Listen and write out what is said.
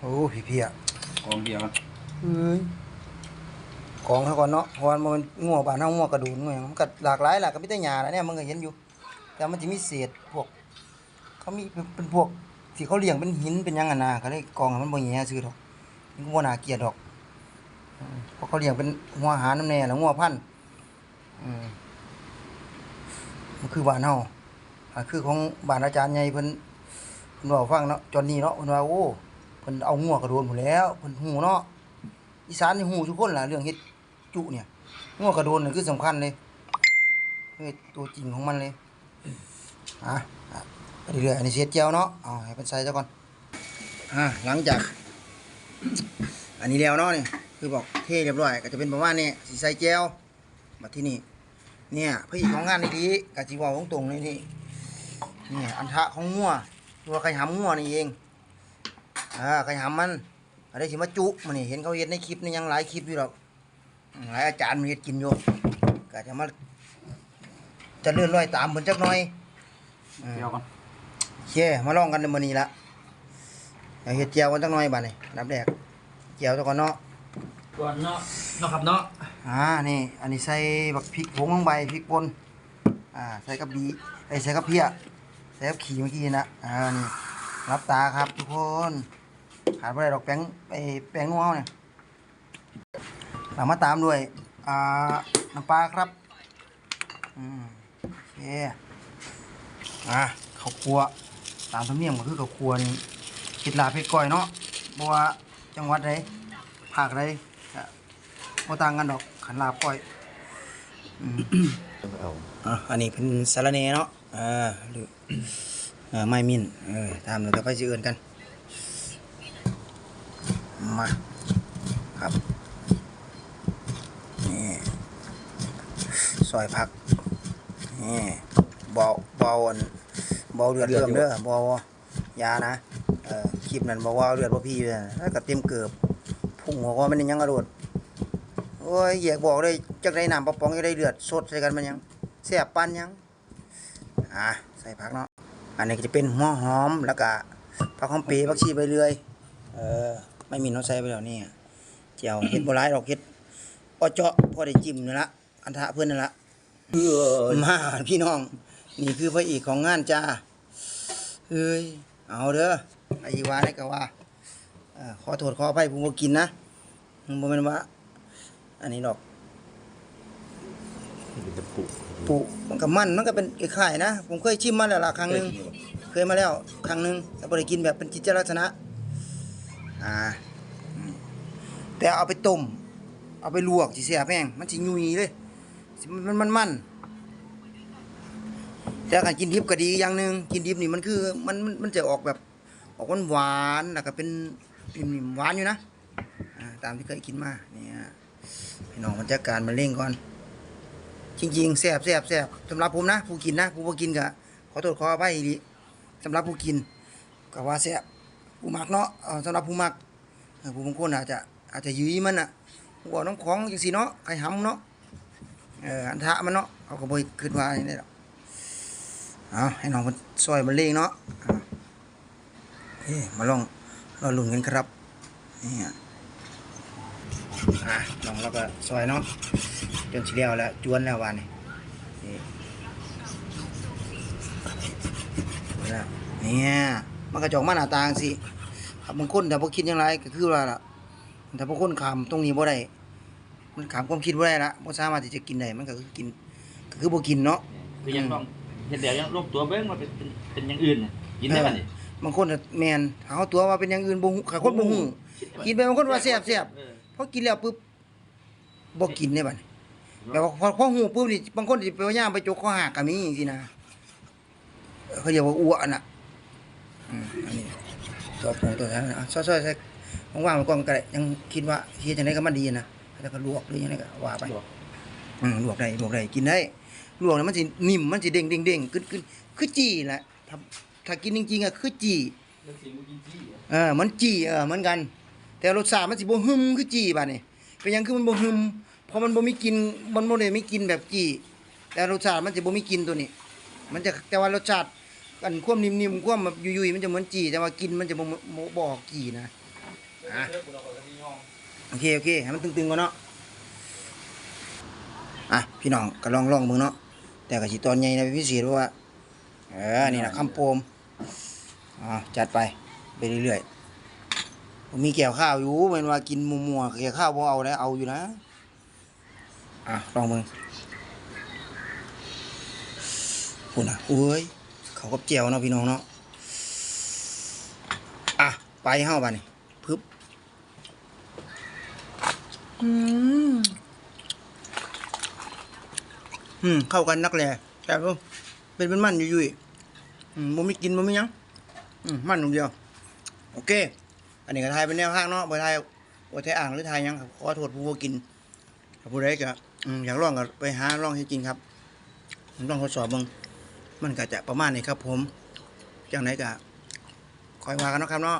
โอ้พี่เพียกองเดียวกันเอ้ยกองเขาก่อนเนาะเพราะว่ามันงัวบ้านเฮางัวกระดูนงัวหยังมันก็หลากหลายแหละก็มีแต่หญ้าแหละเนี่ยมันก็เห็นอยู่ แต่มันจะมีเศษพวก เขามีเป็นเป็นพวกที่เขาเลี้ยงเป็นหินเป็นหยังอะนะเขาเลยกองให้มันบ่แย่ซื่อดอกมันก็บ่น่าเกลียดดอกอืมเพราะเขาเลี้ยงเป็นหัวอาหารน้ำแน่แล้วงัวพันธุ์อืมมันคือบ้านเฮาอ่าคือของบ้านอาจารย์ใหญ่เพิ่นเพิ่นเว้าฟังเนาะจอนนี่เนาะเพิ่นว่าโอ้เพิ่นเอางัวกระโดนหมดแล้วเพิ่นฮู้เนาะอีสานนี่ฮู้ทุกคนล่ะเรื่องเฮ็ดจุเนี่ยงัวกระโดนนี่คือสำคัญเลยเฮ้ยตัวจริงของมันเลยอะไปเรื่อยๆอันนี้เสียเจียวเนาะเอาให้เพิ่นใส่ซะก่อนอะหลังจาก อันนี้แล้วเนาะนี่คือบอกเทเรียบร้อยก็จะเป็นประมาณนี้สิใส่แจวมาที่นี่เนี่ยพระเอกของงานนี่ดีกะจิเว่าตรงๆเลยนี่เนี่ยอันทะของงัวตัวไข่หำงัวนี่เอง อ่าไข่หำมันอะไรสิมาจุมันนี่เห็นเขาเห็นในคลิปนี่ยังหลายคลิปอยู่หรอกหลายอาจารย์มันเห็ดกินอยู่ก็จะมาจะเลื่อนลอยตามเหมือนจักหน่อยอืมเดียวกันโอเคมาลองกันในมื้อนี้ละเอาเฮ็ดเจียวกันจักหน่อยบัดนี้อันดับแรกเจียวซะก่อนเนาะก่อนเนาะเนาะครับเนาะอ่านี่อันนี้ใส่บักพริกผงลงไปพริกป่นอ่าใส่กับบีไอยใส่กับเพียใส่กับขี่เมื่อกี้นะอ่านี่รับตาครับทุกคน ขาดไม่ได้ดอกแป้งไอแป้งนัวเนี่ยเรามาตามด้วยอ่าน้ำปลาครับอืมโอเคอ่าข้าวคั่วตามธรรมเนียมก็คือข้าวคั่วนี่คิดลาเผ็ดก้อยเนาะเพราะว่าจังหวัดใดภาคใดก็ต่างกันดอกขันลาบก้อยอืมอะอันนี้เป็นสารเนเนาะเออหรือไม่มินเออตามเราจะไปสิเอื่นกัน มาครับ นี่ซอยผัก นี่เบาเบาอันเบาเลือดเริ่มเด้อเบายานะเออคลิปนั้นบอกว่าเลือดบ่พี่เลยแล้วก็เตรียมเกือบพุ่งหัวก็มันยังกระโดดโอ้ยอยากบอกเลยจักได้น้ำปะปองจักได้เลือดสดใส่กันมันยังแซ่บปานยังอะใส่ผักเนาะอันนี้ก็จะเป็นหัวหอมแล้วก็ผักหอมเปรย์ผักชีใบเลื่อยเออ ไม่มีเน้องใส่ไปแล้วนี่เจียวเฮ็ดบ่หลายดอกเฮ็ดอ้อเจาะพอได้จิ้มนี่ละอันทะเพิ่นนั่นละเออมาพี่น้อง นี่คือพระเอกของงานจ้าเฮ้ยเอาเด้อไอ้ว่าได้ก็ว่าเอ่อขอโทษขออภัยผมบ่กินนะบ่แม่นว่า อันนี้ดอกปุมันก็มันมันก็เป็นไข่ายๆนะ ผมเคยชิมมาแล้วล่ะครั้งหนึง เคยมาแล้วครั้งหนึงแต่บ่ได้กินแบบเป็นจิตลักษณะ อ่าแต่เอาไปต้ม เอาไปลวกสิเสียแป้งมันสิยุ่ยเลยมันมันมันแต่การกินดิบก็ดีอย่างหนึ่งกินดิบนี่มันคือมันมันจะออกแบบออกหวานๆแล้วก็เป็นเป็นหวานอยู่นะตามที่เคยกินมาเนี่ยพี่น้องบรรยากาศมันเร่งก่อน จริงๆแซ่บแซ่บแซ่บสำหรับผมนะผู้กินนะผู้บ่กินก็ขอโทษขออภัยอีหลีสำหรับผู้กินก็ว่าแซ่บ ผู้มักเนาะเออสำหรับผู้มักผู้บางคนอาจจะอาจจะยื้อมันน่ะหัวน้องของจังซี่เนาะไข่ห้ำเนาะเอออันทะมันเนาะเขาก็บ่คิดว่าอย่างนี้ดอกเอาให้น้องมันซอยมันเลงเนาะเอาเอ้มาลองเรอลุ้นกันครับนี่อะอะน้องเราก็ซอยเนาะจนสิเลียวแล้วจวนแล้ววันนี้นี่เนี่ย มันกระจอกมาหน้าต่างสิครับบางคนแต่พอคิดอยังไงก็คือว่าล่ะแต่พอคนขามตรงนี้บ่ได้มันขามความคิดบ่ได้ละบ่สามารถที่จะกินได้มันก็คือกินก็คือบ่กินเนาะคือยังต้องเห็นเดี๋ยวยังลบตัวเบิ้งมาเป็นเป็นเป็นอย่างอื่นน่ะกินได้ป่ะนี่บางคนน่ะแม่นหาเอาตัวว่าเป็นอย่างอื่นบ่ฮู้ขาคนบ่ฮู้กินไปบางคนว่าแซ่บแซ่บเออพอกินแล้วปุ๊บบ่กินได้บัดนี้แบบว่าพอพอหูปุ๊บนี่บางคนสิไปย่างไปจกข้อหักก็มีจังซี่นะเขาเรียกว่าอ้วนน่ะ อืมอันนี้ตัวผงตัวนั้นอะซอยๆใส่ว่างๆไว้ก่อนก็ได้ยังคิดว่าเฮ็ดจังไดก็มันดีนะแล้วก็ลวกหรือยังไงก็ว่าไปอืมลวกได้ลวกได้กินได้ลวกแล้วมันสินิ่มมันสิเด้งๆๆกึดๆคือจี้แหละถ้าถ้ากินจริงๆอะคือจี้เรื่องสิ่งกินจี้อะเออมันจีเออเหมือนกัน แต่รสชาติมันสิบ่หึมคือจีบัดนี้เป็นหยังคือมันบ่หึมเพราะมันบ่มีกลินมันบ่ได้มีกลินแบบจีแต่รสชาติมันสิบ่มีกลินตัวนี้ มันจะแต่ว่ารสชาติ อันความนิ่มๆควมแบบยุยๆมันจะเหมือนจีแต่ว่ากินมันจะบ่บ่บ่อกจีนะอะโอเคโอเคให้มันตึงๆก่อนเนาะอะพี่น้องก็ลองลองมึงเนาะแต่ก็สิตอนใหญ่นะเป็นพิเศษเพราะว่าเออนี่นะคำโปมอ่าจัดไปไปเรื่อยๆผมมีแก้วข้าวอยู่แมันว่ากินมัวๆแก้วข้าวบ่เอาแล้เอาอยู่นะอะลองมึงพูดนะโอ้ย เขากับแจวเนาะพี่น้องเนาะอะไปเฮ้าบ้านี่พึบอืมอืมเข้ากันนักแหล่แต่บเป็นเป็นมันอยู่ยุ่ยๆอืมบ่มีกินบ่มีหยังอืมมันอย่างเดียว โอเค อันนี้ก็ทายเป็นแนวทางเนาะบ่ทายบ่ทายอ่างหรือทายหยังครับขอโทษผู้บ่กินถ้าผู้ใดก็อืมอยากลองก็ไปหาลองให้กินครับผมลองทดสอบเบิ่ง มันก็จะประมาณนี้ครับผมจังไหนก็คอยว่ากันนะครับเนาะ